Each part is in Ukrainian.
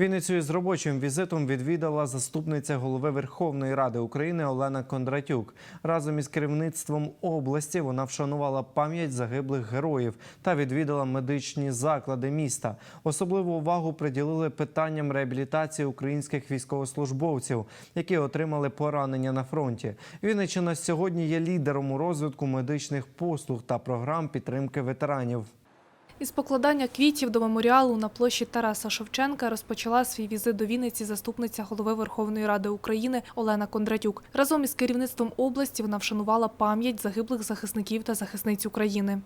Вінницю з робочим візитом відвідала заступниця голови Верховної Ради України Олена Кондратюк. Разом із керівництвом області вона вшанувала пам'ять загиблих героїв та відвідала медичні заклади міста. Особливу увагу приділили питанням реабілітації українських військовослужбовців, які отримали поранення на фронті. Вінниччина сьогодні є лідером у розвитку медичних послуг та програм підтримки ветеранів. Із покладання квітів до меморіалу на площі Тараса Шевченка розпочала свій візит до Вінниці заступниця голови Верховної Ради України Олена Кондратюк. Разом із керівництвом області вона вшанувала пам'ять загиблих захисників та захисниць України.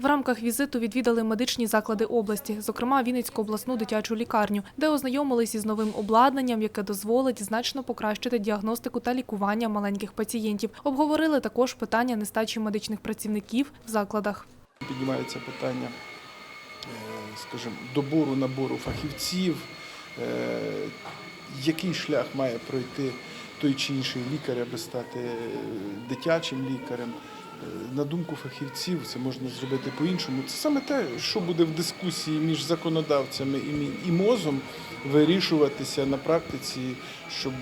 В рамках візиту відвідали медичні заклади області, зокрема Вінницьку обласну дитячу лікарню, де ознайомились із новим обладнанням, яке дозволить значно покращити діагностику та лікування маленьких пацієнтів. Обговорили також питання нестачі медичних працівників в закладах. Піднімається питання, е, скажімо, добору набору фахівців, е, який шлях має пройти той чи інший лікар, аби стати е, дитячим лікарем. Е, На думку фахівців, це можна зробити по-іншому. Це саме те, що буде в дискусії між законодавцями і мозом вирішуватися на практиці, щоб е,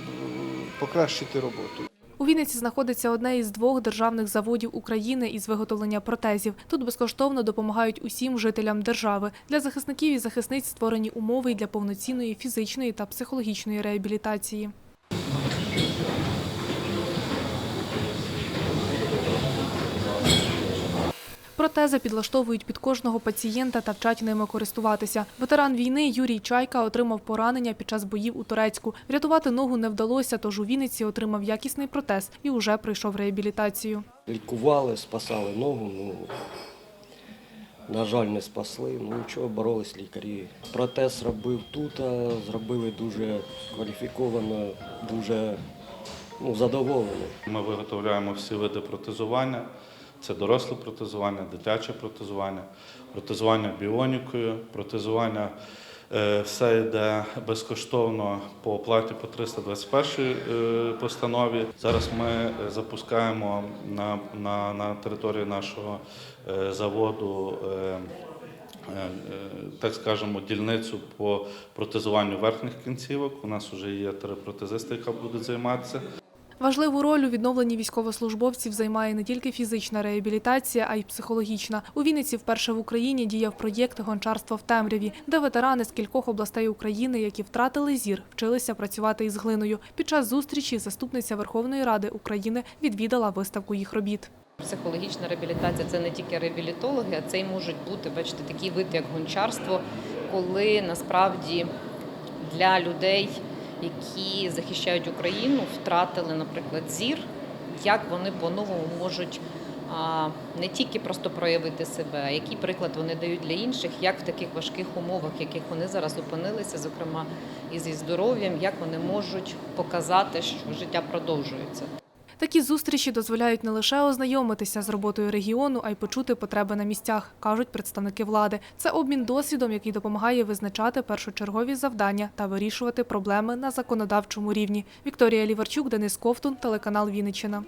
покращити роботу. У Вінниці знаходиться одне із двох державних заводів України із виготовлення протезів. Тут безкоштовно допомагають усім жителям держави. Для захисників і захисниць створені умови для повноцінної фізичної та психологічної реабілітації. Протези підлаштовують під кожного пацієнта та вчать ними користуватися. Ветеран війни Юрій Чайка отримав поранення під час боїв у Турецьку. Врятувати ногу не вдалося, тож у Вінниці отримав якісний протез і уже пройшов реабілітацію. Лікували, спасали ногу. Ну, на жаль, не спасли. Ну нічого, боролись лікарі. Протез робив тут, а зробили дуже кваліфіковано, дуже ну, задоволені. Ми виготовляємо всі види протезування. Це доросле протезування, дитяче протезування, протезування біонікою, протезування е, все йде безкоштовно по оплаті по 321 е, постанові. Зараз ми е, запускаємо на, на, на території нашого заводу. Так скажемо, дільницю по протезуванню верхніх кінцівок. У нас вже є три протезисти, яка будуть займатися. Важливу роль у відновленні військовослужбовців займає не тільки фізична реабілітація, а й психологічна. У Вінниці вперше в Україні діяв проєкт гончарство в темряві, де ветерани з кількох областей України, які втратили зір, вчилися працювати із глиною. Під час зустрічі заступниця Верховної Ради України відвідала виставку їх робіт. Психологічна реабілітація це не тільки реабілітологи, а це й можуть бути, бачите, такий вид, як гончарство, коли насправді для людей, які захищають Україну, втратили, наприклад, зір, як вони по-новому можуть не тільки просто проявити себе, а який приклад вони дають для інших, як в таких важких умовах, в яких вони зараз опинилися, зокрема і зі здоров'ям, як вони можуть показати, що життя продовжується. Такі зустрічі дозволяють не лише ознайомитися з роботою регіону, а й почути потреби на місцях, кажуть представники влади. Це обмін досвідом, який допомагає визначати першочергові завдання та вирішувати проблеми на законодавчому рівні. Вікторія Ліварчук, Денис Ковтун, телеканал Вінниччина.